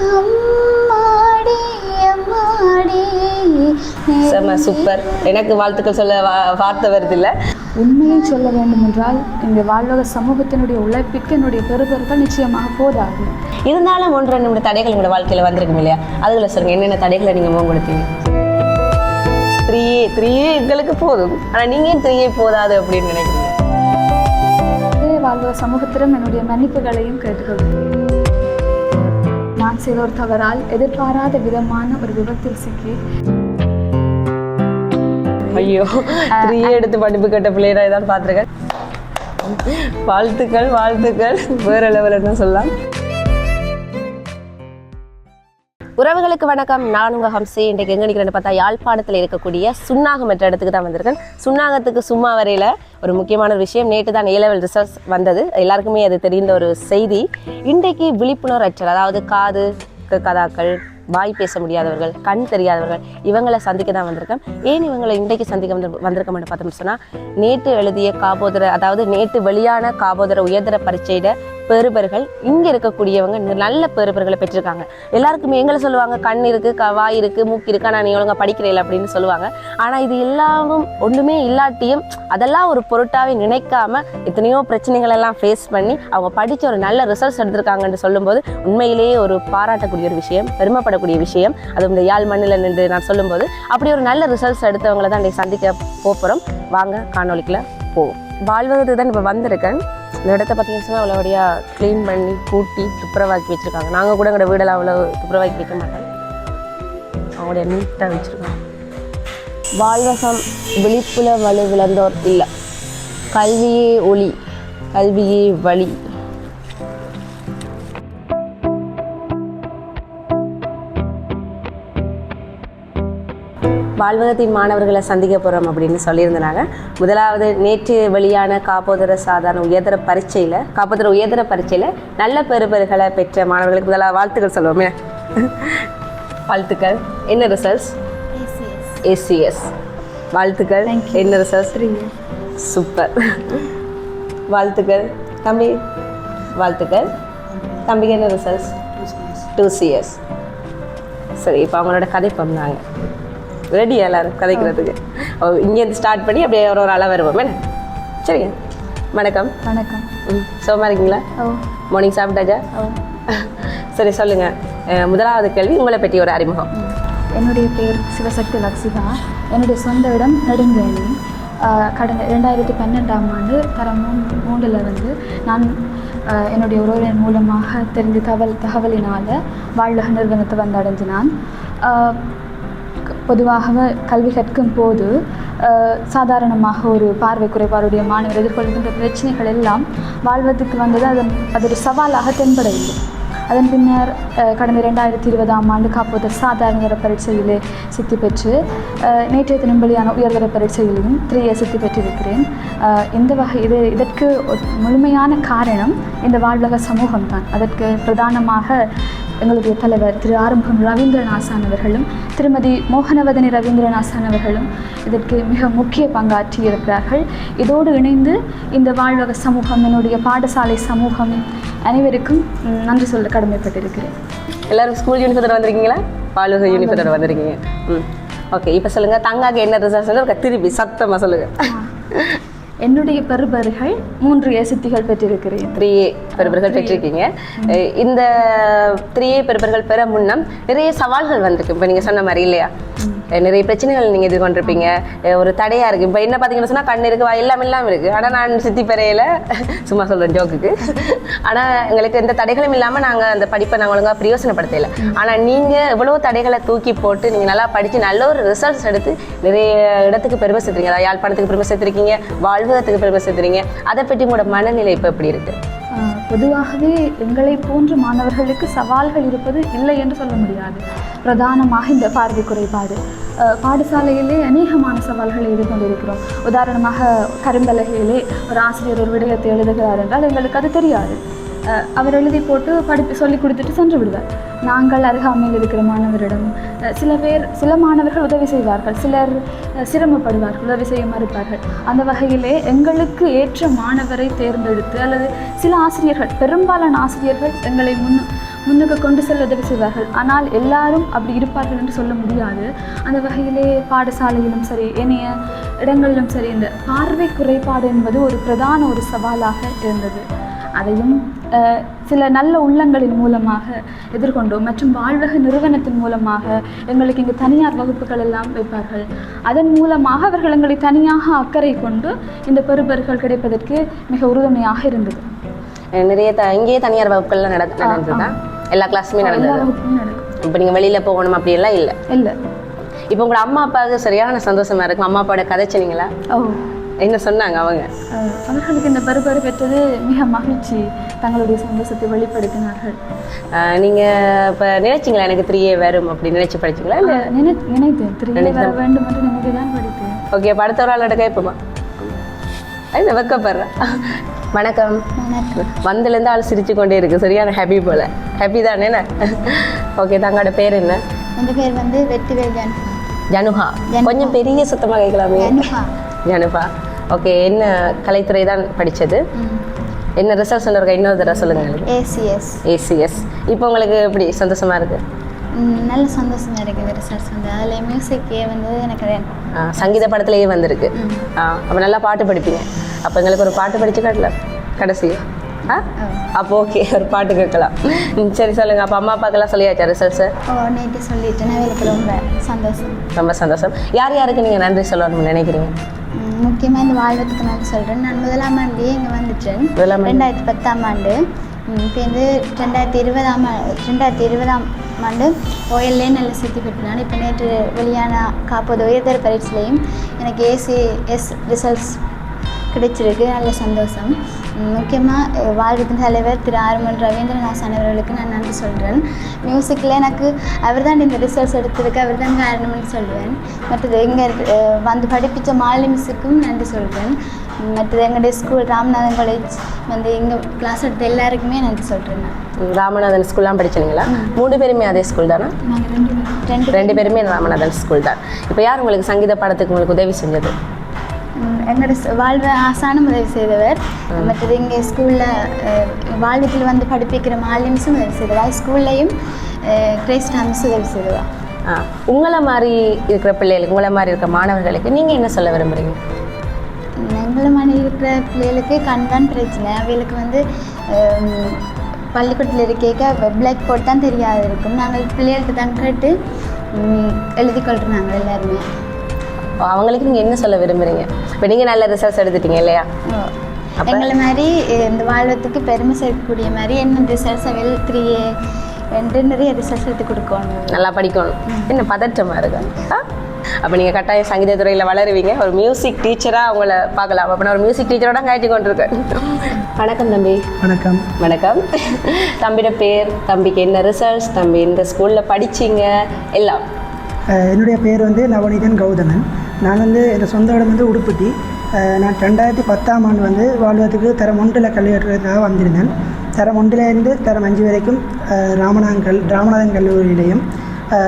அம்மாடி அம்மாடி. செம்ம சூப்பர் எனக்கு வாழ்த்துக்கள் சொல்ல வா- வார்த்தை வருது இல்லை உண்மையை சொல்ல வேண்டுமென்றால் இந்த வாழ்வக சமூகத்தினுடைய உழைப்பிற்கு என்னுடைய பெறுபேறுகள் நிச்சயமாக போதாது. இருந்தாலும் ஒன்று ரெண்டு மூணு தடைகள் உங்களோட வாழ்க்கையில் வந்திருக்கும் இல்லையா? அதுகளை சொல்லுங்க என்னென்ன தடைகளை நீங்கள் முகம் கொடுத்தீங்க த்ரீ த்ரீ எங்களுக்கு போதும். ஆனால் நீங்கள் த்ரீயே போதாது அப்படின்னு நினைக்கிறீங்க? வாழ்வக சமூகத்திலும் என்னுடைய மன்னிப்புகளையும் கேட்டுக்கொள்கிறேன். நான் செய்த ஒரு தவறால் எதிர்பாராத விதமான ஒரு விபத்தில் சிக்கி ஐயோ த்ரீ எடுத்து படிப்பு கட்ட பிள்ளைகளை தான் பார்த்துருக்கேன் வாழ்த்துக்கள் வாழ்த்துக்கள். வேற லெவலுன்னு சொல்லலாம்? உறவுகளுக்கு வணக்கம். நான் உங்கள் ஹம்சி. இன்றைக்கு எங்கே நிற்கிறேன்னு பார்த்தா யாழ்ப்பாணத்தில் இருக்கக்கூடிய சுன்னாகம் என்ற இடத்துக்கு தான் வந்திருக்கேன். சுன்னாகத்துக்கு சும்மா வரையில் ஒரு முக்கியமான ஒரு விஷயம். நேற்று தான் ஏலெவல் ரிசர்ச் ரிசல்ட்ஸ் வந்தது. எல்லாருக்குமே அது தெரிந்த ஒரு செய்தி. இன்றைக்கு விழிப்புணர்வு அச்சல் அதாவது காது கதாக்கள் வாய் பேச முடியாதவர்கள் கண் தெரியாதவர்கள் இவங்களை சந்திக்க தான் வந்திருக்கேன். ஏன் இவங்களை இன்றைக்கு சந்திக்க வந்து வந்திருக்கோம்னு பார்த்தோம்னு சொன்னால் நேற்று எழுதிய காபோதர அதாவது நேற்று வெளியான காபோதர உயர்தர பரீட்சையிட பெருபர்கள் இங்கே இருக்கக்கூடியவங்க நல்ல பெருபர்களை பெற்றிருக்காங்க. எல்லாருக்குமே எங்களை சொல்லுவாங்க கண் இருக்கு க வாய் இருக்கு மூக்கு இருக்கு ஆனால் நீ ஒழுங்கா படிக்கிறேன் அப்படின்னு சொல்லுவாங்க. ஆனால் இது எல்லாமும் ஒன்றுமே இல்லாட்டியும் அதெல்லாம் ஒரு பொருட்டாவே நினைக்காம எத்தனையோ பிரச்சனைகள் எல்லாம் ஃபேஸ் பண்ணி அவங்க படித்து ஒரு நல்ல ரிசல்ட்ஸ் எடுத்திருக்காங்கன்னு சொல்லும்போது உண்மையிலேயே ஒரு பாராட்டக்கூடிய ஒரு விஷயம் பெருமைப்படக்கூடிய விஷயம். அது இந்த யாழ் மண்ணில் நின்று நான் சொல்லும்போது அப்படி ஒரு நல்ல ரிசல்ட்ஸ் எடுத்தவங்களை தான் நீ சந்திக்க போகிறோம் வாங்க காணொளிக்குள்ள போவோம். வாழ்வதற்கு தான் இப்போ வந்திருக்கேன். இந்த இடத்த பார்த்தீங்கன்னு சொன்னால் அவ்வளோபடியாக க்ளீன் பண்ணி கூட்டி துப்புரவாக்கி வச்சுருக்காங்க. நாங்கள் கூட எங்களோட வீடெல்லாம் அவ்வளோ துப்புரவாக்கி வைக்க மாட்டோம். அவங்களுடைய நீட்டாக வச்சுருக்காங்க. வாழ்வசம் விழிப்புல வலு விளந்தோர் இல்லை. கல்வியே ஒளி கல்வியே வழி. வாழ்வகத்தின் மாணவர்களை சந்திக்க போகிறோம் அப்படின்னு சொல்லியிருந்தாங்க. முதலாவது நேற்று வெளியான காப்போதர சாதாரண உயர்தர பரீட்சையில் காப்போதர உயர்தர பரீட்சையில் நல்ல பெறுபர்களை பெற்ற மாணவர்களுக்கு முதலாவது வாழ்த்துக்கள் சொல்லுவோமே. வாழ்த்துக்கள். என்ன ரிசல்ட்ஸ் ஏசிஎஸ் வாழ்த்துக்கள். என்ன ரிசல்ட்ஸ் சூப்பர் வாழ்த்துக்கள். தம்பி வாழ்த்துக்கள். தம்பிக்கு என்ன ரிசல்ட்ஸ் டூ சிஎஸ் சரி இப்போ அவங்களோட கதை பண்ணாங்க ரெடி எல்லாரும் கதைக்கிறதுக்கு? ஓ, இங்கேருந்து ஸ்டார்ட் பண்ணி அப்படியே ஒரு ஒரு அளவு வருவோம். என்ன? சரிங்க. வணக்கம். வணக்கம். ம் சோமா இருக்கீங்களா? ஓ. மார்னிங் சாப்பிட்டாச்சா? சரி சொல்லுங்கள் முதலாவது கேள்வி உங்களை பற்றி ஒரு அறிமுகம். என்னுடைய பேர் சிவசக்தி லக்ஷிதா. என்னுடைய சொந்த இடம் நெடுங்கேணி கடந்த இரண்டாயிரத்தி பன்னெண்டாம் ஆண்டு தரம் மூன்று மூன்றில் வந்து நான் என்னுடைய உறவினர் மூலமாக தெரிந்த தகவல் தகவலினால் வாழ்வக நிறுவனத்தை வந்து அடைஞ்சினான் பொதுவாக கல்வி கற்கும் போது சாதாரணமாக ஒரு பார்வை குறைபாடுடைய மாணவர் எதிர்கொள்கின்ற பிரச்சனைகள் எல்லாம் வாழ்வதற்கு வந்தது அதன் அது ஒரு சவாலாக தென்படவில்லை. அதன் பின்னர் கடந்த இரண்டாயிரத்தி இருபதாம் ஆண்டு காப்போதர் சாதாரண தர பரீட்சையிலே சித்தி பெற்று நேற்றைய தினம் வெளியான உயர்தர பரீட்சையிலும் த்ரீயை சித்தி பெற்றிருக்கிறேன். இந்த வகை இது இதற்கு முழுமையான காரணம் இந்த வாழ்வக சமூகம்தான். அதற்கு பிரதானமாக எங்களுடைய தலைவர் திரு ஆறுமுகம் ரவீந்திரன் ஆசான் அவர்களும் திருமதி மோகனவதனி ரவீந்திரன் ஆசான் அவர்களும் இதற்கு மிக முக்கிய பங்காற்றி இருக்கிறார்கள் இதோடு இணைந்து இந்த வாழ்வக சமூகம் என்னுடைய பாடசாலை சமூகம் அனைவருக்கும் நன்றி சொல்ல கடமைப்பட்டிருக்கிறேன். எல்லாரும் ஸ்கூல் யூனிஃபார்த்தோட வந்திருக்கீங்களா? பாலுக யூனிஃபார்த்தோட வந்திருக்கீங்க. ம். ஓகே இப்போ சொல்லுங்கள் தங்காக்கு என்ன ரிசல்ட் சொல்லுங்க திருப்பி சத்தமாக சொல்லுங்கள் என்னுடைய பெறுபர்கள் மூன்று ஏசித்திகள் பெற்றிருக்கிறேன். த்ரீ ஏ பெறுபர்கள் பெற்றிருக்கீங்க. இந்த த்ரீ ஏ பெறுபர்கள் பெற முன்னம் நிறைய சவால்கள் வந்திருக்கு. இப்போ நீங்கள் சொன்ன மாதிரி இல்லையா? நிறைய பிரச்சனைகள் நீங்கள் எதிர்கொண்டிருப்பீங்க. அஹ் ஒரு தடையாக இருக்குது இப்போ என்ன பார்த்தீங்கன்னு சொன்னால் கண் இருக்கு வாய் எல்லாம் எல்லாம் இருக்குது ஆனால் நான் சித்தி பெறையில. சும்மா சொல்கிறேன் ஜோக்குக்கு ஆனால் எங்களுக்கு எந்த தடைகளும் இல்லாமல் நாங்கள் அந்த படிப்பை நாங்கள் ஒழுங்காக பிரயோசனப்படுத்தல. ஆனால் நீங்கள் எவ்வளோ தடைகளை தூக்கி போட்டு நீங்கள் நல்லா படித்து நல்ல ஒரு ரிசல்ட்ஸ் எடுத்து நிறைய இடத்துக்கு பெருமை அதாவது யாழ்ப்பாணத்துக்கு பெருமை சேர்த்துருக்கீங்க. வாழ்வகத்துக்கு பெருமை சேர்த்துறீங்க அதை பற்றி உங்களோட மனநிலை இப்போ எப்படி இருக்குது பொதுவாகவே எங்களை போன்ற மாணவர்களுக்கு சவால்கள் இருப்பது இல்லை என்று சொல்ல முடியாது. பிரதானமாக இந்த பார்வை குறைபாடு. பாடசாலையிலே அநேகமான சவால்களை எதிர்கொண்டிருக்கிறோம். உதாரணமாக கரும்பலகையிலே ஒரு ஆசிரியர் ஒரு விடயத்தை எழுதுகிறார் என்றால் எங்களுக்கு அது தெரியாது. அவர் எழுதி போட்டு படிப்பு சொல்லி கொடுத்துட்டு சென்று விடுவார். நாங்கள் அருகாமையில் இருக்கிற மாணவரிடம் சில பேர் சில மாணவர்கள் உதவி செய்வார்கள் சிலர் சிரமப்படுவார்கள் உதவி செய்ய மறுப்பார்கள். அந்த வகையிலே எங்களுக்கு ஏற்ற மாணவரை தேர்ந்தெடுத்து அல்லது சில ஆசிரியர்கள் பெரும்பாலான ஆசிரியர்கள் எங்களை முன் முன்னுக்கு கொண்டு செல்ல உதவி செய்வார்கள். ஆனால் எல்லாரும் அப்படி இருப்பார்கள் என்று சொல்ல முடியாது. அந்த வகையிலே பாடசாலையிலும் சரி ஏனைய இடங்களிலும் சரி இந்த பார்வை குறைபாடு என்பது ஒரு பிரதான ஒரு சவாலாக இருந்தது. அதையும் சில நல்ல உள்ளங்களின் மூலமாக எதிர்கொண்டோம் மற்றும் வாழ்வக நிறுவனத்தின் மூலமாக எங்களுக்கு இங்கு தனியார் வகுப்புகள் எல்லாம் வைப்பார்கள். அதன் மூலமாக அவர்கள் எங்களை தனியாக அக்கறை கொண்டு இந்த பெறுபர்கள் கிடைப்பதற்கு மிக உறுதுணையாக இருந்தது. நிறைய த இங்கேயே தனியார் வகுப்புகள்லாம் நட நடந்ததா? எல்லா கிளாஸுமே நடந்தது? இப்போ நீங்கள் வெளியில் போகணும் அப்படியெல்லாம் இல்லை? இல்லை. இப்போ உங்களோட அம்மா அப்பாவுக்கு சரியான சந்தோஷமா இருக்கும்? அம்மா அப்பாவோட கதைச்சினீங்களா ஓ. என்ன சொன்னாங்க அவங்க? அவர்களுக்கு இந்த பெறுபரு பெற்றது மிக மகிழ்ச்சி. தங்களுடைய சந்தோஷத்தை வெளிப்படுத்தினார்கள். அஹ் நீங்க இப்போ நினைச்சிங்களா எனக்கு த்ரீ ஏ வரும் அப்படி நினைச்சு படிச்சீங்களா இல்லை? நினை நினைத்தேன். திரும்பி வர வேண்டும் என்று நினைத்து தான் படித்தேன். ஓகே இப்போ அடுத்த ஒரு ஆளோட கேட்போமா? என்ன வெக்கப்படுறேன் வணக்கம். வந்ததுலேருந்து ஆள் சிரிச்சு கொண்டே இருக்கு. சரியான ஹாப்பி போல. ஹாப்பி தானே என்ன? ஓகே தங்களோட பேர் என்ன? என் பேர் வந்து வெற்றிவேல் ஜான் ஜனுஹா. கொஞ்சம் பெரிய சத்தமாக கேட்கலாமே. ஜனுஹா ஓகே என்ன கலைத்துறை தான் படிச்சது? என்ன ரிசல்ட் சொல்லுங்க இன்னொரு தடவை சொல்லுங்க. ஏசிஎஸ் ஏசிஎஸ் இப்போ உங்களுக்கு எப்படி சந்தோஷமா இருக்கு? நல்ல சந்தோஷமா இருக்குது ரிசல்ட்ஸ் வந்து. அதில் மியூசிக்கே வந்து எனக்கு சங்கீத படத்துலேயே வந்திருக்கு. ஆ அப்போ நல்லா பாட்டு படிப்பீங்க. அப்போ எங்களுக்கு ஒரு பாட்டு படிச்சு காட்டல கடைசி. ஆ? அப்போ ஓகே ஒரு பாட்டு கேட்கலாம். சரி சொல்லுங்க. அப்போ அம்மா அப்பாக்கெல்லாம் சொல்லியாச்சா ரிசல்ட்ஸு ஓ நேற்று சொல்லிட்டேன். எனக்கு ரொம்ப சந்தோஷம். ரொம்ப சந்தோஷம். யார் யாருக்கு நீங்கள் நன்றி சொல்லணும்னு நினைக்கிறீங்க? முக்கியமாக இந்த வாழ்வத்துக்கு நான் சொல்கிறேன் நான் முதலாம் ஆண்டு இங்கே வந்துட்டேன். ரெண்டாயிரத்தி பத்தாம் ஆண்டு. இப்போ வந்து ரெண்டாயிரத்தி இருபதாம் ரெண்டாயிரத்தி இருபதாம் ஆண்டு ஓஎல்லே நல்ல சித்தி பெற்றான் இப்போ நேற்று வெளியான காப்போது உயர்தர பரீட்சையிலையும் எனக்கு ஏசி எஸ் ரிசல்ட்ஸ் கிடைச்சிருக்கு. நல்ல சந்தோஷம். முக்கியமாக வாழ்வின் தலைவர் திரு ஆறுமன் ரவீந்திரநாசன் அவர்களுக்கு நான் நன்றி சொல்கிறேன் மியூசிக்கில் எனக்கு அவர் தான் இந்த ரிசல்ட்ஸ் எடுத்ததுக்கு அவர் தான் காரணம்னு சொல்லுவேன். மற்றது எங்கே வந்து படிப்பித்த மாலினி மிஸ்ஸுக்கும் நன்றி சொல்கிறேன் மற்றது எங்களுடைய ஸ்கூல் ராமநாதன் காலேஜ் வந்து எங்கள் கிளாஸ் எடுத்த எல்லாருக்குமே நன்றி சொல்கிறேன் நான். ராமநாதன் ஸ்கூல்லாம் படிச்சீங்களா மூணு பேருமே அதே ஸ்கூல் தானா? ரெண்டு பேரும். ரெண்டு பேருமே ராமநாதன் ஸ்கூல் தான். இப்போ யார் உங்களுக்கு சங்கீத பாடத்துக்கு உங்களுக்கு உதவி செஞ்சது? எங்களோட வாழ்வை ஆசானம் உதவி செய்தவர். மற்றது இங்கே ஸ்கூலில் வாழ்வத்தில் வந்து படிப்பிக்கிற மாலிம்ஸும் உதவி செய்தவா ஸ்கூல்லையும் கிரைஸ்ட் உதவி செய்தவா ஆ உங்களை மாதிரி இருக்கிற பிள்ளைகளுக்கு உங்களை மாதிரி இருக்கிற மாணவர்களுக்கு நீங்கள் என்ன சொல்ல விரும்புகிறீங்க எங்களை மாதிரி இருக்கிற பிள்ளைகளுக்கு கண் தான் பிரச்சனை. அவைகளுக்கு வந்து பள்ளிக்கூடத்தில் இருக்க பிளாக் போர்ட் தான் தெரியாது இருக்கும். நாங்கள் பிள்ளைகள்கிட்ட தான் கேட்டு எழுதி கொள்கிறோம் நாங்கள் எல்லாருமே. அவங்களுக்கு நீங்கள் என்ன சொல்ல விரும்புகிறீங்க இப்போ நீங்கள் நல்ல ரிசல்ட்ஸ் எடுத்துட்டீங்க இல்லையா. எங்களை மாதிரி இந்த வாழ்வத்துக்கு பெருமை சேர்க்கக்கூடிய மாதிரி என்ன ரிசல்ட்ஸ் அவையில் த்ரீ ரெண்டு நிறைய ரிசல்ட்ஸ் எடுத்து கொடுக்கணும். நல்லா படிக்கணும். என்ன பதற்றமாக இருக்கு? அப்போ நீங்கள் கட்டாயம் சங்கீத துறையில் வளருவீங்க. ஒரு மியூசிக் டீச்சராக உங்களை பார்க்கலாம். அப்போ நான் ஒரு மியூசிக் டீச்சரோட காய்ச்சி கொண்டிருக்கேன். வணக்கம் தம்பி. வணக்கம். வணக்கம். தம்பியோட பேர் தம்பிக்கு என்ன ரிசல்ட்ஸ் தம்பி இந்த ஸ்கூலில் படிச்சீங்க? எல்லாம். என்னுடைய பேர் வந்து நவநீதன் கௌதமன். நான் வந்து என் சொந்த இடம் வந்து உடுப்பட்டி. நான் ரெண்டாயிரத்தி பத்தாம் ஆண்டு வந்து வாழ்வதற்கு தரம் ஒன்றில் கல்வி கட்டுறதுக்காக வந்திருந்தேன். தரம் ஒன்றிலேருந்து தரம் அஞ்சு வரைக்கும் அஹ் ராமநாதன் கல் ராமநாதன் கல்லூரியிலையும்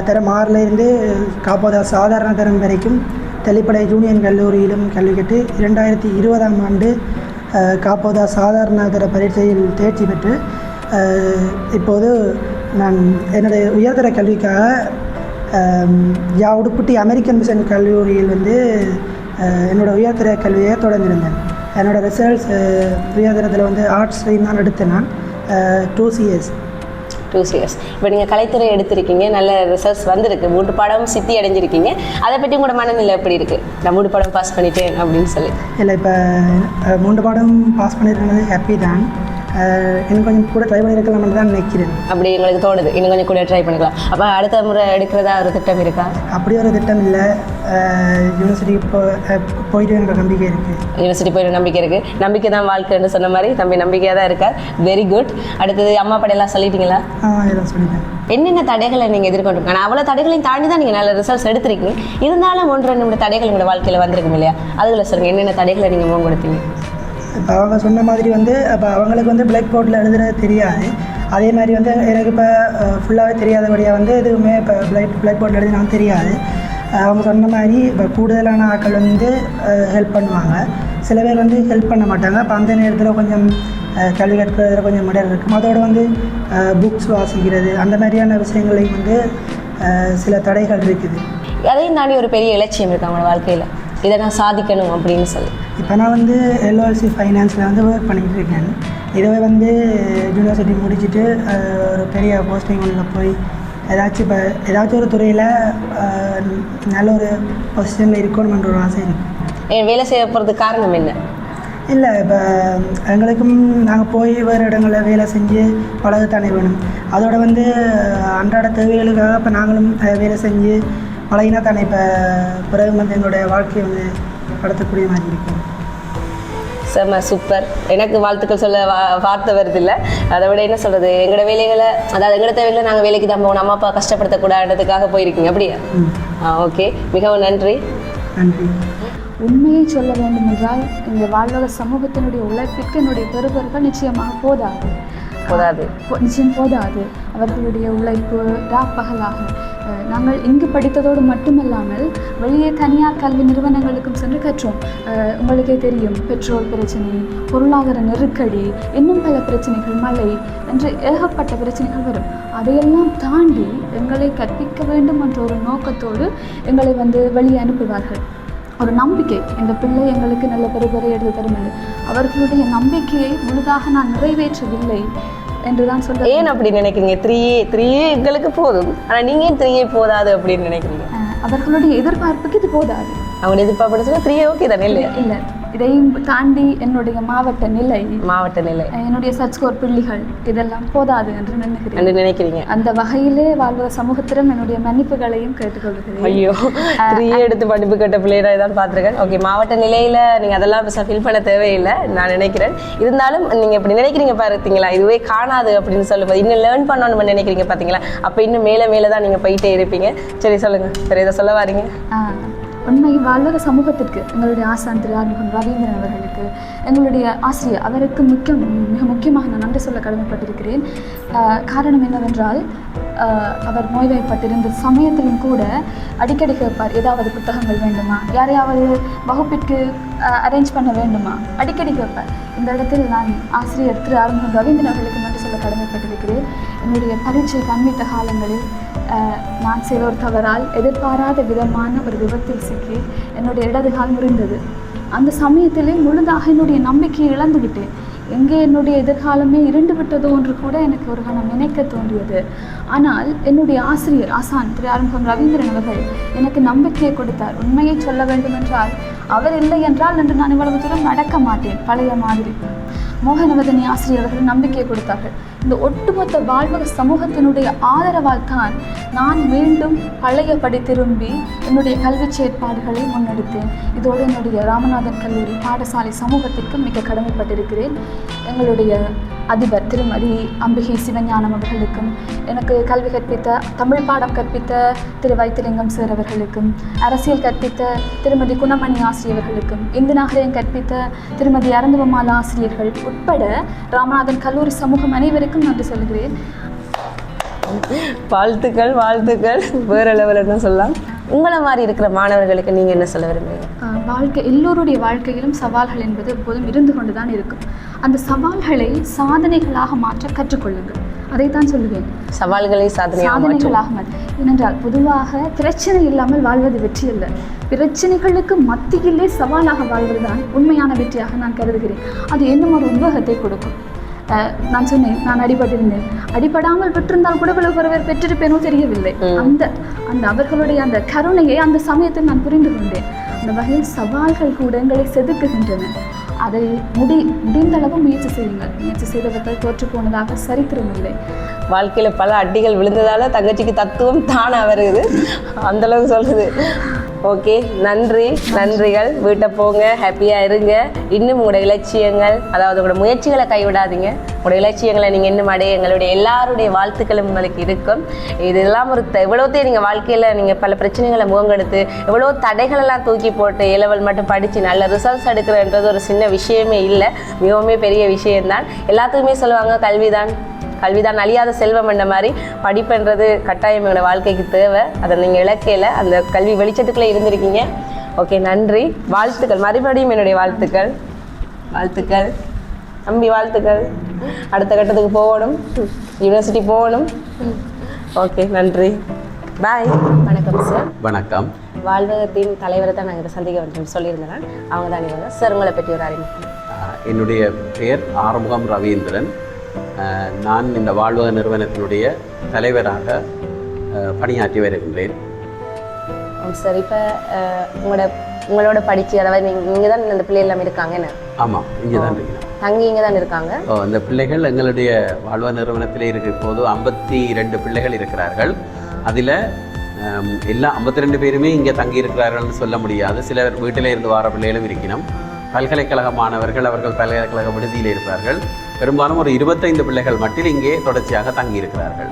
தரம் ஆறிலேருந்து காப்போதா சாதாரண தரம் வரைக்கும் தெளிப்படை ஜூனியர் கல்லூரியிலும் கல்வி கற்று இரண்டாயிரத்தி இருபதாம் ஆண்டு காப்போதா சாதாரண தர பரீட்சையில் தேர்ச்சி பெற்று இப்போது நான் என்னுடைய உயர்தர கல்விக்காக யா உடுப்புட்டி அமெரிக்கன் மிஷன் கல்லூரியில் வந்து அஹ், என்னோட உயர்தர கல்வியை தொடர்ந்திருந்தேன் என்னோட ரிசல்ட்ஸ் உயர்தரத்தில் வந்து ஆர்ட்ஸ் ஸ்ட்ரீம் தான் எடுத்தேன் நான். டூ சிஎஸ் டூ இயர்ஸ் இப்போ நீங்கள் கலைத்துறை எடுத்திருக்கீங்க நல்ல ரிசல்ட்ஸ் வந்திருக்கு. மூன்று பாடம் சித்தி அடைஞ்சிருக்கீங்க. அதை பற்றி உங்களோட மனநிலை எப்படி இருக்குது நான் மூன்று பாடம் பாஸ் பண்ணிட்டேன் அப்படின்னு சொல்லி. இல்லை இப்போ மூன்று பாடம் பாஸ் பண்ணியிருக்கிறது ஹாப்பி தான். இன்னும் கொஞ்சம் கூட ட்ரை பண்ணியிருக்கலாம்னு தான் நினைக்கிறேன். அப்படி உங்களுக்கு தோணுது. இன்னும் கொஞ்சம் கூட ட்ரை பண்ணிக்கலாம். அப்போ அடுத்த முறை எடுக்கிறதா ஒரு திட்டம் இருக்கா? அப்படி ஒரு திட்டம் இல்லை. யூனிவர்சிட்டிக்கு போ போயிட்டு நம்பிக்கை இருக்குது யூனிவர்சிட்டி போயிட நம்பிக்கை இருக்குது நம்பிக்கை தான் வாழ்க்கைன்னு சொன்ன மாதிரி தம்பி நம்பிக்கையாக தான் இருக்கார். வெரி குட் அடுத்தது அம்மா படையெல்லாம் சொல்லிட்டீங்களா? இதெல்லாம் சொல்லிட்டேன். என்னென்ன தடைகளை நீங்கள் எதிர்கொண்டிருக்கீங்க? ஆனால் அவ்வளோ தடைகளையும் தாண்டி தான் நீங்கள் நல்ல ரிசல்ட்ஸ் எடுத்திருக்கீங்க. இருந்தாலும் ஒன்று ரெண்டு மூணு தடைகள் உங்களோட வாழ்க்கையில் வந்திருக்கும் இல்லையா? அதுல சொல்லுங்கள் என்னென்ன தடைகளை நீங்கள் முகம் கொடுத்தீங்க இப்போ அவங்க சொன்ன மாதிரி வந்து இப்போ அவங்களுக்கு வந்து பிளாக் போர்டில் எழுதுறது தெரியாது. அதே மாதிரி வந்து எனக்கு இப்போ ஃபுல்லாகவே தெரியாதபடியாக வந்து எதுவுமே இப்போ பிளாக் பிளாக் போர்டில் எழுதினாலும் தெரியாது. அவங்க சொன்ன மாதிரி இப்போ கூடுதலான ஆட்கள் வந்து ஹெல்ப் பண்ணுவாங்க. சில பேர் வந்து ஹெல்ப் பண்ண மாட்டாங்க. அப்போ அந்த நேரத்தில் கொஞ்சம் கல்வி கற்கிறதுல கொஞ்சம் இடர் இருக்கும். அதோட வந்து புக்ஸ் வாசிக்கிறது அந்த மாதிரியான விஷயங்களையும் வந்து சில தடைகள் இருக்குது. அதையும் தாண்டி ஒரு பெரிய இலட்சியம் இருக்கு அவங்களோட வாழ்க்கையில்? இதை நான் சாதிக்கணும் அப்படின்னு சொல்லி. இப்போ நான் வந்து எல்ஓஎல்சி ஃபைனான்ஸில் வந்து ஒர்க் பண்ணிகிட்டு இருக்கேன். இதுவே வந்து யூனிவர்சிட்டி முடிச்சுட்டு ஒரு பெரிய போஸ்டிங் ஒன்றில் போய் ஏதாச்சும் இப்போ ஏதாச்சும் ஒரு துறையில் நல்ல ஒரு பொசிஷனில் இருக்கணுமென்ற ஒரு ஆசை இருக்குது வேலை செய்ய போகிறதுக்கு காரணம் என்ன? இல்லை இப்போ எங்களுக்கும் நாங்கள் போய் வேறு இடங்களில் வேலை செஞ்சு பழகத்தானே வேணும் அதோட வந்து அன்றாட தேவைகளுக்காக இப்போ நாங்களும் வேலை செஞ்சு பழகினா தானே இப்போ பிறகு வந்து எங்களுடைய வாழ்க்கையை வந்து கடத்தக்கூடிய மாதிரி இருக்கும். செம்ம சூப்பர் எனக்கு வாழ்த்துக்கள் சொல்ல வா வார்த்தை வருது இல்லை? அதை விட என்ன சொல்கிறது எங்களோட வேலைகளை அதாவது எங்களோட தேவைகளை நாங்கள் வேலைக்கு தான் போகணும். அம்மா அப்பா கஷ்டப்படுத்தக்கூடாதுன்றதுக்காக போயிருக்கீங்க. அப்படியா? ஆ ஓகே மிகவும் நன்றி. நன்றி. உண்மையை சொல்ல வேண்டுமென்றால் இந்த வாழ்வக சமூகத்தினுடைய உழைப்பிற்கு என்னுடைய பெறுபர்கள் நிச்சயமாக போதாது. போதாது. நிச்சயம் போதாது. அவர்களுடைய உழைப்பு ராப்பகலாக நாங்கள் இங்கு படித்ததோடு மட்டுமல்லாமல் வெளியே தனியார் கல்வி நிறுவனங்களுக்கும் சென்று கற்றோம். உங்களுக்கே தெரியும் பெட்ரோல் பிரச்சனை பொருளாதார நெருக்கடி இன்னும் பல பிரச்சனைகள் மழை என்று ஏகப்பட்ட பிரச்சனைகள் வரும். அதையெல்லாம் தாண்டி எங்களை கற்பிக்க வேண்டும் என்ற ஒரு நோக்கத்தோடு எங்களை வந்து வெளியே அனுப்புவார்கள். ஒரு நம்பிக்கை இந்த பிள்ளை எங்களுக்கு நல்ல பெருபெறை எடுத்து தரும் அவர்களுடைய நம்பிக்கையை முழுதாக நான் நிறைவேற்றவில்லை. என்றுதான் சொல்ல ஏன் அப்படி நினைக்கிறீங்க? த்ரீ எங்களுக்கு போதும். ஆனால் நீங்கள் ஏன் த்ரீயே போதாது அப்படின்னு நினைக்கிறீங்க? அவர்களுடைய எதிர்பார்ப்புக்கு இது போதாது. அவங்க எதிர்பார்ப்படுறது த்ரீ ஓகே தானே இல்லையா? இல்லை. இதையும் தாண்டி என்னுடைய மாவட்ட நிலை மாவட்ட நிலை. என்னுடைய சச்கோர் பிள்ளைகள் இதெல்லாம் போதாது என்று நினைக்கிறேன் நினைக்கிறீங்க. அந்த வகையிலே வாழ்வ சமூகத்திடம் என்னுடைய மன்னிப்புகளையும் கேட்டுக்கொள்கிறேன். ஐயோ த்ரீ எடுத்து படிப்பு கட்ட பிள்ளைகளை தான் பார்த்துருக்கேன். ஓகே மாவட்ட நிலையில் நீங்கள் அதெல்லாம் ஃபீல் பண்ண தேவையில்லை நான் நினைக்கிறேன். இருந்தாலும் நீங்கள் இப்படி நினைக்கிறீங்க பார்த்தீங்களா இதுவே காணாது அப்படின்னு சொல்லும்போது இன்னும் லேர்ன் பண்ணணும்னு நினைக்கிறீங்க பார்த்தீங்களா அப்போ இன்னும் மேலே மேலே தான் நீங்கள் போயிட்டே இருப்பீங்க. சரி சொல்லுங்கள் சரி இதை சொல்ல வாரீங்க? உண்மை வாழ்வக சமூகத்திற்கு எங்களுடைய ஆசான் திரு ஆறுமுகம் ரவீந்திரன் அவர்களுக்கு எங்களுடைய ஆசிரியர் அவருக்கு முக்கிய மிக முக்கியமாக நான் நன்றி சொல்ல கடமைப்பட்டிருக்கிறேன். காரணம் என்னவென்றால் அவர் நோய்வாய்ப்பட்டிருந்த சமயத்திலும் கூட அடிக்கடி கேட்பார் ஏதாவது புத்தகங்கள் வேண்டுமா? யாரையாவது வகுப்பிற்கு அரேஞ்ச் பண்ண வேண்டுமா? அடிக்கடி கேட்பார். இந்த இடத்தில் நான் ஆசிரியர் திரு ஆறுமுகம் ரவீந்திரன் அவர்களுக்கு நன்றி சொல்ல கடமைப்பட்டிருக்கிறேன். என்னுடைய பரீட்சை கண்மித்த காலங்களில் நான் செய்த ஒரு தவறால் எதிர்பாராத விதமான ஒரு விபத்தில் சிக்கி என்னுடைய இடது கால் முறிந்தது. அந்த சமயத்திலே முழுதாக என்னுடைய நம்பிக்கையை இழந்துவிட்டேன் எங்கே என்னுடைய எதிர்காலமே இருண்டு விட்டதோ என்று கூட எனக்கு ஒரு கணம் நினைக்க தோன்றியது. ஆனால் என்னுடைய ஆசிரியர் ஆசான் திரு ஆரம்பம் ரவீந்திரன் அவர்கள் எனக்கு நம்பிக்கையை கொடுத்தார். உண்மையை சொல்ல வேண்டுமென்றால் அவர் இல்லை என்றால் என்று நான் இவ்வளவு தூரம் நடக்க மாட்டேன். பழைய மாதிரி. மோகனவதனி ஆசிரியர் அவர்கள் நம்பிக்கை கொடுத்தார்கள். இந்த ஒட்டுமொத்த வாழ்வக சமூகத்தினுடைய ஆதரவால் தான் நான் மீண்டும் பழையபடி திரும்பி என்னுடைய கல்வி செயற்பாடுகளை முன்னெடுத்தேன். இதோடு என்னுடைய ராமநாதன் கல்லூரி பாடசாலை சமூகத்திற்கு மிக கடமைப்பட்டிருக்கிறேன். எங்களுடைய அதிபர் திருமதி அம்பிகை சிவஞானம் அவர்களுக்கும் எனக்கு கல்வி கற்பித்த தமிழ் பாடம் கற்பித்த திரு வைத்திலிங்கம் சார் அவர்களுக்கும் அரசியல் கற்பித்த திருமதி குணமணி ஆசிரியர்களுக்கும் இந்து நாகரிகம் கற்பித்த திருமதி அரந்தவமாலா ஆசிரியர்கள் உட்பட ராமநாதன் கல்லூரி சமூகம் அனைவருக்கும் நன்றி சொல்கிறேன் வாழ்த்துக்கள் வாழ்த்துக்கள். வேற லெவல்னு சொல்லலாம்? உங்களை மாதிரி இருக்கிற மாணவர்களுக்கு நீங்கள் என்ன சொல்ல விரும்புறீங்க? ஆஹ் வாழ்க்கை எல்லோருடைய வாழ்க்கையிலும் சவால்கள் என்பது எப்போதும் இருந்து கொண்டு தான் இருக்கும். அந்த சவால்களை சாதனைகளாக மாற்ற கற்றுக்கொள்ளுங்கள். அதைத்தான் சொல்லுவேன். சவால்களை சாதனைகளாக மாற்ற. ஏனென்றால் பொதுவாக பிரச்சனை இல்லாமல் வாழ்வது வெற்றி அல்ல. பிரச்சனைகளுக்கு மத்தியிலே சவாலாக வாழ்வதுதான் உண்மையான வெற்றியாக நான் கருதுகிறேன். அது இன்னும் ஒரு உத்வேகத்தை கொடுக்கும். நான் சொன்னேன் நான் அடிபட்டிருந்தேன். அடிபடாமல் பெற்றிருந்தால் கூட இவ்வளவு ஒருவர் பெற்றிருப்பேனோ தெரியவில்லை. அந்த அந்த அவர்களுடைய அந்த கருணையை அந்த சமயத்தில் நான் புரிந்து கொண்டேன். அந்த வகையில் சவால்கள் கூட எங்களை செதுக்குகின்றன. அதை முடி முடிந்த அளவு முயற்சி செய்யுங்கள். முயற்சி செய்தவர்கள் தோற்று போனதாக சரித்திரம் இல்லை. வாழ்க்கையில் பல அடிகள் விழுந்ததால தங்கச்சிக்கு தத்துவம் தானே வருது. அந்த அளவுக்கு சொல்லுது ஓகே நன்றி நன்றிகள். வீட்டை போங்க ஹாப்பியாக இருங்க. இன்னும் உங்களோட இலட்சியங்கள் அதாவது உங்களோட முயற்சிகளை கைவிடாதீங்க. உங்களோட இலட்சியங்களை நீங்கள் இன்னும் அடைய எங்களுடைய எல்லாருடைய வாழ்த்துக்களும் உங்களுக்கு இருக்கும். இதெல்லாம் ஒரு எவ்வளோத்தையும் நீங்கள் வாழ்க்கையில் நீங்கள் பல பிரச்சனைகளை முகங்கெடுத்து எவ்வளோ தடைகளெல்லாம் தூக்கி போட்டு ஏலவல் மட்டும் படித்து நல்ல ரிசல்ட்ஸ் எடுக்கிறன்றது ஒரு சின்ன விஷயமே இல்லை. மிகவும் பெரிய விஷயம்தான். எல்லாத்துக்குமே சொல்லுவாங்க கல்விதான். கல்விதான் அழியாத செல்வம் என்ற மாதிரி படிப்புன்றது கட்டாயம் எங்களோட வாழ்க்கைக்கு தேவை. அதை நீங்கள் இலக்கையில் அந்த கல்வி வெளிச்சத்துக்குள்ளே இருந்திருக்கீங்க. ஓகே நன்றி. வாழ்த்துக்கள். மறுபடியும் என்னுடைய வாழ்த்துக்கள். வாழ்த்துக்கள். தம்பி வாழ்த்துக்கள். அடுத்த கட்டத்துக்கு போகணும். யூனிவர்சிட்டி போகணும். ஓகே நன்றி. பாய் வணக்கம் சார் வணக்கம். வாழ்வகத்தின் தலைவரை தான் நாங்கள் சந்திக்க வேண்டும் சொல்லியிருந்தேன். அவங்க தான் இவங்க. சார் உங்களை பற்றி ஒரு அறிமுகம். என்னுடைய பெயர் ஆறுமுகம் ரவீந்திரன். நான் இந்த வாழ்வக நிறுவனத்தினுடைய தலைவராக பணியாற்றி வருகின்றேன். சார் இப்போ உங்களோட உங்களோட படித்து அதாவது நீங்கள் இங்கே தான் இந்த பிள்ளை எல்லாம் இருக்காங்க என்ன? ஆமாம் இங்கே தான் இருக்கிறோம் தங்கி இங்கே தான் இருக்காங்க? ஓ, இந்த பிள்ளைகள் எங்களுடைய வாழ்வக நிறுவனத்தில் இருக்கிற போது ஐம்பத்தி ரெண்டு பிள்ளைகள் இருக்கிறார்கள். அதில் எல்லா ஐம்பத்தி ரெண்டு பேருமே இங்கே தங்கி இருக்கிறார்கள்னு சொல்ல முடியாது. சிலர் வீட்டிலே இருந்து வார பிள்ளைகளும் இருக்கணும் பல்கலைக்கழக மாணவர்கள் அவர்கள் பல்கலைக்கழக விடுதியில் இருப்பார்கள். பெரும்பாலும் ஒரு இருபத்தைந்து பிள்ளைகள் மட்டும் இங்கே தொடர்ச்சியாக தங்கி இருக்கிறார்கள்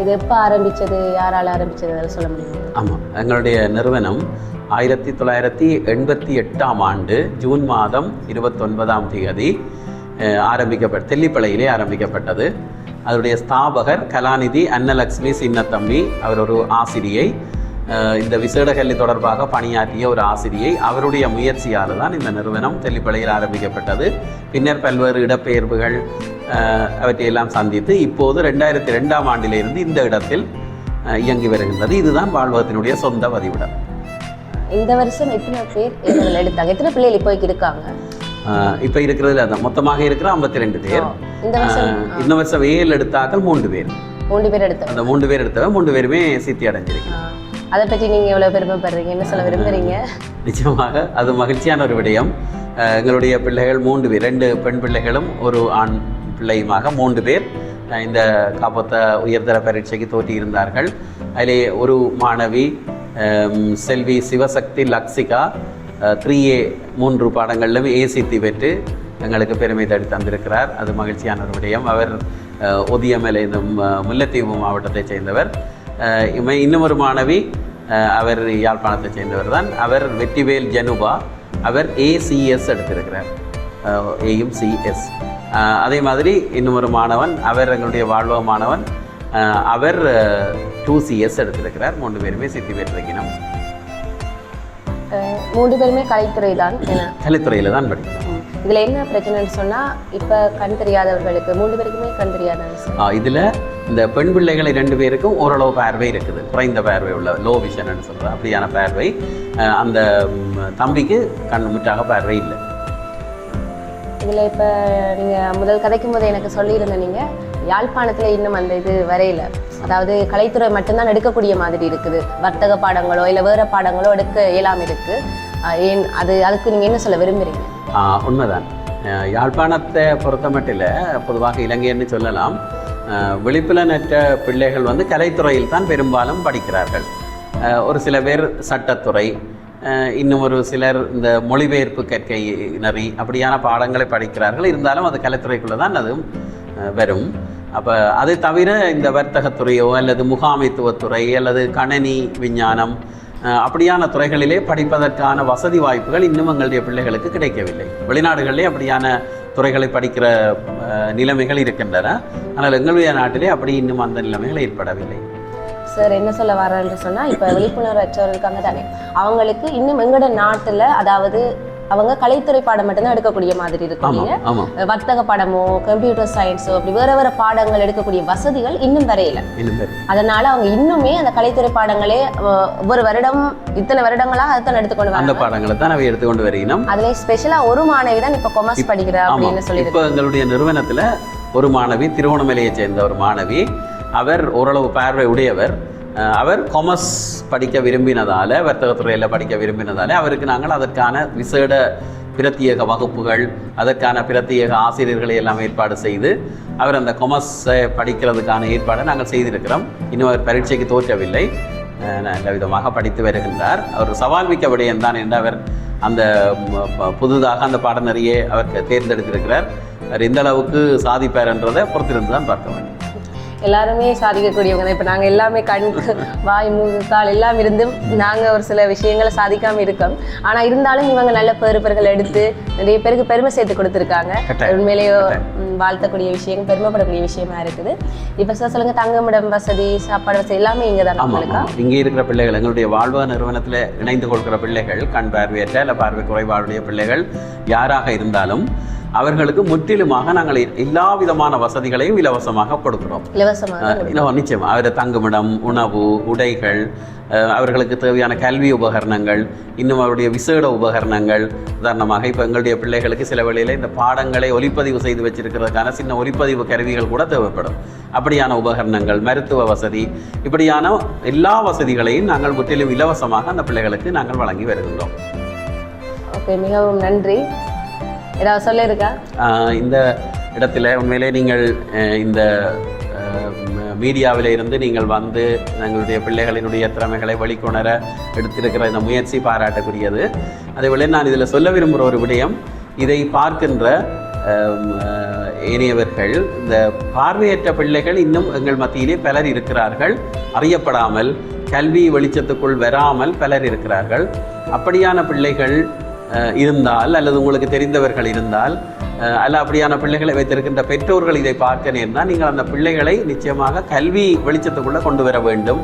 இது எப்போ ஆரம்பிச்சது? யாரால் ஆரம்பிச்சது? அதெல்லாம் சொல்ல முடியுமா? ஆமாம் எங்களுடைய நிறுவனம் ஆயிரத்தி தொள்ளாயிரத்தி எண்பத்தி எட்டாம் ஆண்டு ஜூன் மாதம் இருபத்தொன்பதாம் தேதி அஹ், ஆரம்பிக்கப்பட்ட தெல்லிப்பளையிலே ஆரம்பிக்கப்பட்டது. அதனுடைய ஸ்தாபகர் கலாநிதி அன்னலக்ஷ்மி சின்னத்தம்பி அவர் ஒரு ஆசிரியை. இந்த விசேட கல்வி தொடர்பாக பணியாற்றிய ஒரு ஆசிரியை அவருடைய முயற்சியால் தான் இந்த நிறுவனம் தெல்லிப்பளையில் ஆரம்பிக்கப்பட்டது. பின்னர் பல்வேறு இடப்பெயர்வுகள் அவற்றையெல்லாம் சந்தித்து இப்போது ரெண்டாயிரத்தி ரெண்டாம் ஆண்டிலிருந்து இந்த இடத்தில் இயங்கி வருகின்றது. இதுதான் வாழ்வகத்தினுடைய சொந்த பதிவிடம் இந்த வருஷம் எத்தனை பேர் எடுத்தாங்க? எத்தனை பிள்ளைகள் இப்போ இருக்காங்க? இப்ப இருக்கிறதுல அதான். மொத்தமாக இருக்கிற ஐம்பத்தி ரெண்டு பேர் இந்த வருஷம் ஏழு எடுத்தாக்கள் மூன்று பேர். மூன்று பேர் எடுத்தாங்க அந்த மூன்று பேர் எடுத்தவன் மூன்று பேருமே சித்தி அடைஞ்சிருக்கு அஹ் அதை பற்றி நீங்கள் எவ்வளோ பெருமைப்படுறீங்க என்ன சொல்ல விரும்புகிறீங்க நிச்சயமாக அது மகிழ்ச்சியான ஒரு விடயம். எங்களுடைய பிள்ளைகள் மூன்று பேர் ரெண்டு பெண் பிள்ளைகளும் ஒரு ஆண் பிள்ளையுமாக மூன்று பேர் இந்த காப்பத்த உயர்தர பரீட்சைக்கு தோற்றியிருந்தார்கள் அதிலே ஒரு மாணவி செல்வி சிவசக்தி லக்ஸிகா த்ரீ ஏ மூன்று பாடங்களிலும் ஏசித்தி பெற்று எங்களுக்கு பெருமை தடி தந்திருக்கிறார். அது மகிழ்ச்சியான ஒரு விடயம். அவர் ஒதியமலை இந்த முல்லைத்தீவு மாவட்டத்தைச் சேர்ந்தவர். இன்னும் ஒரு மாணவி அவர் யாழ்ப்பாணத்தைச் சேர்ந்தவர் தான். அவர் வெற்றிவேல் ஜனுபா. அவர் ஏசிஎஸ் எடுத்திருக்கிறார். ஏயும் சிஎஸ் அதே மாதிரி இன்னும் ஒரு மாணவன் அவர் எங்களுடைய வாழ்வ மாணவன் அவர் டூ சிஎஸ் எடுத்திருக்கிறார். மூன்று பேருமே சித்தி பெற்றிருக்கணும் அஹ் மூன்று பேருமே கலைத்துறை தான் கலைத்துறையில் தான் படிக்கிறோம். இதுல என்ன பிரச்சனைன்னு சொன்னா இப்ப கண் தெரியாதவர்களுக்கு மூன்று பேருக்குமே கண் ஆ, இதுல இந்த பெண் பிள்ளைகளை ரெண்டு பேருக்கும் ஓரளவு பார்வை இருக்குது. குறைந்த பார்வை உள்ள லோ விஷன் சொல்கிறோம் அப்படியான பார்வை. அந்த தம்பிக்கு கண் முற்றாக பார்வை இல்லை. இதுல இப்ப நீங்க முதல் கதைக்கும் போது எனக்கு சொல்லியிருந்த நீங்க யாழ்ப்பாணத்துல இன்னும் அந்த இது வரையில. அதாவது கலைத்துறை மட்டும்தான் எடுக்கக்கூடிய மாதிரி இருக்குது. வர்த்தக பாடங்களோ இல்ல வேற பாடங்களோ எடுக்க இயலாம இருக்கு. அஹ் ஏன் அது அதுக்கு நீங்க என்ன சொல்ல விரும்புறீங்க? ஆ, உண்மைதான். யாழ்ப்பாணத்தை பொறுத்த மட்டில் பொதுவாக இலங்கைன்னு சொல்லலாம் விழிப்புலனற்ற பிள்ளைகள் வந்து கலைத்துறையில் தான் பெரும்பாலும் படிக்கிறார்கள். ஒரு சில பேர் சட்டத்துறை இன்னும் ஒரு சிலர் இந்த மொழிபெயர்ப்பு கற்கை நெறி அப்படியான பாடங்களை படிக்கிறார்கள். இருந்தாலும் அது கலைத்துறைக்குள்ளே தான் அதுவும் வரும். அப்போ அது தவிர இந்த வர்த்தகத்துறையோ அல்லது முகாமைத்துவத்துறை அல்லது கணனி விஞ்ஞானம் அப்படியான துறைகளிலே படிப்பதற்கான வசதி வாய்ப்புகள் இன்னும் எங்களுடைய பிள்ளைகளுக்கு கிடைக்கவில்லை. வெளிநாடுகளிலே அப்படியான துறைகளை படிக்கிற நிலைமைகள் இருக்கின்றன. ஆனால் எங்களுடைய நாட்டிலே அப்படி இன்னும் அந்த நிலைமைகள் ஏற்படவில்லை. சார் என்ன சொல்ல வரேன்னு சொன்னால் இப்போ விழிப்புணர்வு அற்றவர் இருக்காங்க தானே. அவங்களுக்கு இன்னும் எங்களோட நாட்டில் அதாவது அவங்க கலைத்துறை பாடம் மட்டும்தான் எடுக்கக்கூடிய மாதிரி இருக்கு வர்த்தக பாடமோ கம்ப்யூட்டர் சயின்ஸோ அப்படி வேற வேற பாடங்கள் எடுக்கக்கூடிய வசதிகள் இன்னும் வரையில அதனால அவங்க இன்னுமே அந்த கலைத்துறை பாடங்களே ஒவ்வொரு வருடம் இத்தனை வருடங்களா அதைத்தான் எடுத்துக்கொண்டு அந்த வராங்க. பாடங்களை தான் அவை எடுத்துக்கொண்டு வருகிறோம் அதுல ஸ்பெஷலா ஒரு மாணவி தான் இப்ப கொமர்ஸ் படிக்கிறா அப்படின்னு இப்போ சொல்லியிருக்கு எங்களுடைய நிறுவனத்தில் ஒரு மாணவி திருவோணமலையைச் சேர்ந்த ஒரு மாணவி அவர் ஓரளவு பார்வை உடையவர். அவர் கொமர்ஸ் படிக்க விரும்பினதால வர்த்தகத்துறையில் படிக்க விரும்பினதால அவருக்கு நாங்கள் அதற்கான விசேட பிரத்யேக வகுப்புகள் அதற்கான பிரத்யேக ஆசிரியர்களை எல்லாம் ஏற்பாடு செய்து அவர் அந்த கொமர்ஸை படிக்கிறதுக்கான ஏற்பாடை நாங்கள் செய்திருக்கிறோம். இன்னும் அவர் பரீட்சைக்கு தோற்றவில்லை. நல்ல விதமாக படித்து வருகின்றார். அவர் சவால் மிக்க விடயம் தான் என்று அவர் அந்த புதுதாக அந்த பாடநெறியை அவர் தேர்ந்தெடுத்திருக்கிறார். அவர் எந்த அளவுக்கு சாதிப்பார் என்றதை பொறுத்திருந்து தான் பார்க்க வேண்டும். எல்லாருமே சாதிக்கக்கூடியவங்க தான். இப்போ நாங்கள் எல்லாமே கண் வாய் மூக்கு கால் எல்லாம் இருந்தும் நாங்கள் ஒரு சில விஷயங்களை சாதிக்காம இருக்கோம். ஆனால் இருந்தாலும் இவங்க நல்ல பெருப்பர்கள் எடுத்து நிறைய பேருக்கு பெருமை சேர்த்து கொடுத்துருக்காங்க. உண்மையிலேயே வாழ்த்தக்கூடிய விஷயம் பெருமைப்படக்கூடிய விஷயமா இருக்குது. இப்போ சார் சொல்லுங்க தங்குமிடம் வசதி சாப்பாடு வசதி எல்லாமே இங்கே தான் நம்மளுக்கா இங்கே இருக்கிற பிள்ளைகள் எங்களுடைய வாழ்வா நிறுவனத்தில் இணைந்து கொள்கிற பிள்ளைகள் கண் பார்வையற்ற இல்லை பார்வை குறைபாடுடைய பிள்ளைகள் யாராக இருந்தாலும் அவர்களுக்கு முற்றிலுமாக நாங்கள் எல்லா விதமான வசதிகளையும் இலவசமாக கொடுக்கிறோம். இலவசமாக நிச்சயம். அவர் தங்குமிடம் உணவு உடைகள் அவர்களுக்கு தேவையான கல்வி உபகரணங்கள் இன்னும் அவருடைய விசேட உபகரணங்கள். உதாரணமாக இப்போ எங்களுடைய பிள்ளைகளுக்கு சில வேளையில் இந்த பாடங்களை ஒலிப்பதிவு செய்து வச்சிருக்கிறதுக்கான சின்ன ஒலிப்பதிவு கருவிகள் கூட தேவைப்படும். அப்படியான உபகரணங்கள் மருத்துவ வசதி இப்படியான எல்லா வசதிகளையும் நாங்கள் முற்றிலும் இலவசமாக அந்த பிள்ளைகளுக்கு நாங்கள் வழங்கி வருகின்றோம். ஓகே மிகவும் நன்றி. ஏதாவது சொல்லியிருக்கா? இந்த இடத்துல உண்மையிலே நீங்கள் இந்த மீடியாவில் இருந்து நீங்கள் வந்து எங்களுடைய பிள்ளைகளினுடைய திறமைகளை வெளிக்கொணர எடுத்திருக்கிற இந்த முயற்சி பாராட்டக்கூடியது அதேபோல நான் இதில் சொல்ல விரும்புகிற ஒரு விடயம் இதை பார்க்கின்ற ஏனையவர்கள் இந்த பார்வையற்ற பிள்ளைகள் இன்னும் எங்கள் மத்தியிலே பலர் இருக்கிறார்கள். அறியப்படாமல் கல்வி வெளிச்சத்துக்குள் வராமல் பலர் இருக்கிறார்கள். அப்படியான பிள்ளைகள் இருந்தால் அல்லது உங்களுக்கு தெரிந்தவர்கள் இருந்தால் அல்ல அப்படியான பிள்ளைகளை வைத்திருக்கின்ற பெற்றோர்கள் இதை பார்க்க நேர்ந்தால் நீங்கள் அந்த பிள்ளைகளை நிச்சயமாக கல்வி வெளிச்சத்துக்குள்ளே கொண்டு வர வேண்டும்.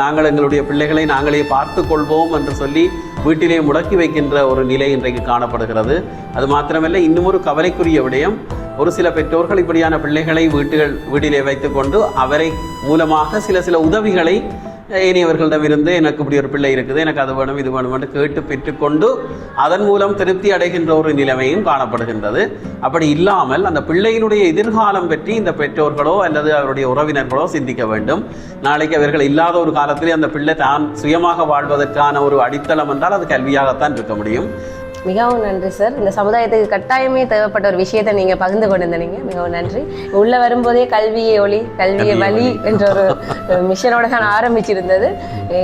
நாங்கள் எங்களுடைய பிள்ளைகளை நாங்களே பார்த்து கொள்வோம் என்று சொல்லி வீட்டிலே முடக்கி வைக்கின்ற ஒரு நிலை இன்றைக்கு காணப்படுகிறது. அது மாத்திரமல்ல இன்னும் ஒரு கவலைக்குரிய விடயம் ஒரு சில பெற்றோர்கள் இப்படியான பிள்ளைகளை வீட்டுகள் வீட்டிலே வைத்துக்கொண்டு அவரை மூலமாக சில சில உதவிகளை ஏனையவர்களிடமிருந்து எனக்கு இப்படி ஒரு பிள்ளை இருக்குது எனக்கு அது வேணும் இது வேணும் என்று கேட்டு பெற்றுக்கொண்டு அதன் மூலம் திருப்தி அடைகின்ற ஒரு நிலைமையும் காணப்படுகின்றது. அப்படி இல்லாமல் அந்த பிள்ளையினுடைய எதிர்காலம் பற்றி இந்த பெற்றோர்களோ அல்லது அவருடைய உறவினர்களோ சிந்திக்க வேண்டும். நாளைக்கு அவர்கள் இல்லாத ஒரு காலத்திலே அந்த பிள்ளை தான் சுயமாக வாழ்வதற்கான ஒரு அடித்தளம் என்றால் அது கல்வியாகத்தான் இருக்க முடியும். மிகவும் நன்றி சார் இந்த சமுதாயத்துக்கு கட்டாயமே தேவைப்பட்ட ஒரு விஷயத்தை நீங்க பகிர்ந்து கொண்டிருந்தீங்க. மிகவும் நன்றி. உள்ள வரும்போதே கல்வியை ஒளி கல்வியை வழி என்ற ஒரு மிஷனோட தான் ஆரம்பிச்சிருந்தது.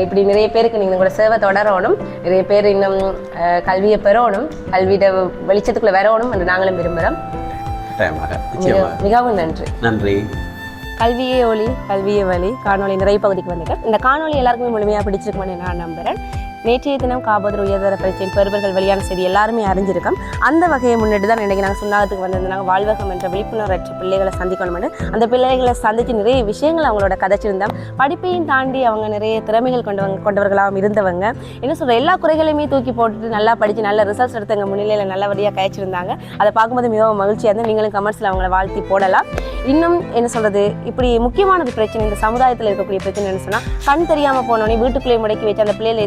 இப்படி நிறைய பேருக்கு நீங்க உங்களோட சேவை தொடரணும். நிறைய பேர் இன்னும் கல்வியை பெறணும் கல்வியிட வெளிச்சத்துக்குள்ள வரணும் என்று நாங்களும் விரும்புகிறோம் மிகவும் நன்றி. நன்றி. கல்வியே ஒளி கல்வியே வழி காணொளி நிறைய பகுதிக்கு வந்துட்டேன் இந்த காணொளி எல்லாருக்குமே முழுமையாக பிடிச்சிருக்குமென்னு நான் நம்புகிறேன் நேற்றைய தினம் காபோதர் உயர்தர பரீட்சையின் பெறுவர்கள் வெளியான செய்தி எல்லாருமே அறிஞ்சிருக்கோம். அந்த வகையை முன்னிட்டு தான் இன்றைக்கி நாங்கள் சுண்ணாகத்துக்கு வந்திருந்தாங்க வாழ்வகம் என்ற விழிப்புணர்வற்ற பிள்ளைகளை சந்திக்கணும்னு. அந்த பிள்ளைகளை சந்தித்து நிறைய விஷயங்கள் அவங்களோட கதைச்சிருந்தோம். படிப்பையும் தாண்டி அவங்க நிறைய திறமைகள் கொண்டவங்க கொண்டவர்களாகவும் இருந்தவங்க. என்ன சொல்கிற எல்லா குறைகளையுமே தூக்கி போட்டுட்டு நல்லா படித்து நல்ல ரிசல்ட்ஸ் எடுத்தவங்க முன்னிலையில் நல்லபடியாக கழிச்சிருந்தாங்க அதை பார்க்கும்போது மிகவும் மகிழ்ச்சியாக இருந்து நீங்களும் கமெண்ட்ஸில் அவங்கள வாழ்த்தி போடலாம். இன்னும் என்ன சொல்கிறது இப்படி முக்கியமான ஒரு பிரச்சனை இந்த சமுதாயத்தில் இருக்கக்கூடிய பிரச்சனை என்ன சொன்னால் கண் தெரியாமல் போனோடனே வீட்டுக்குள்ளேயே முடக்கி வச்சு அந்த பிள்ளைகளை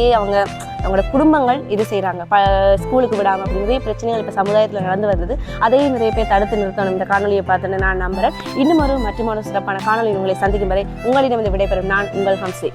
எதிர்காலத்தையே அவங்க அவங்களோட குடும்பங்கள் இது செய்கிறாங்க ப ஸ்கூலுக்கு விடாமல் அப்படி நிறைய பிரச்சனைகள் இப்போ சமுதாயத்தில் நடந்து வருது. அதையும் நிறைய பேர் தடுத்து நிறுத்தணும். இந்த காணொலியை பார்த்துன்னு நான் நம்புகிறேன் இன்னும் ஒரு மற்றும் சிறப்பான காணொலி உங்களை சந்திக்கும் வரை உங்களிடம் விடைபெறும் நான் உங்கள் ஹம்சி.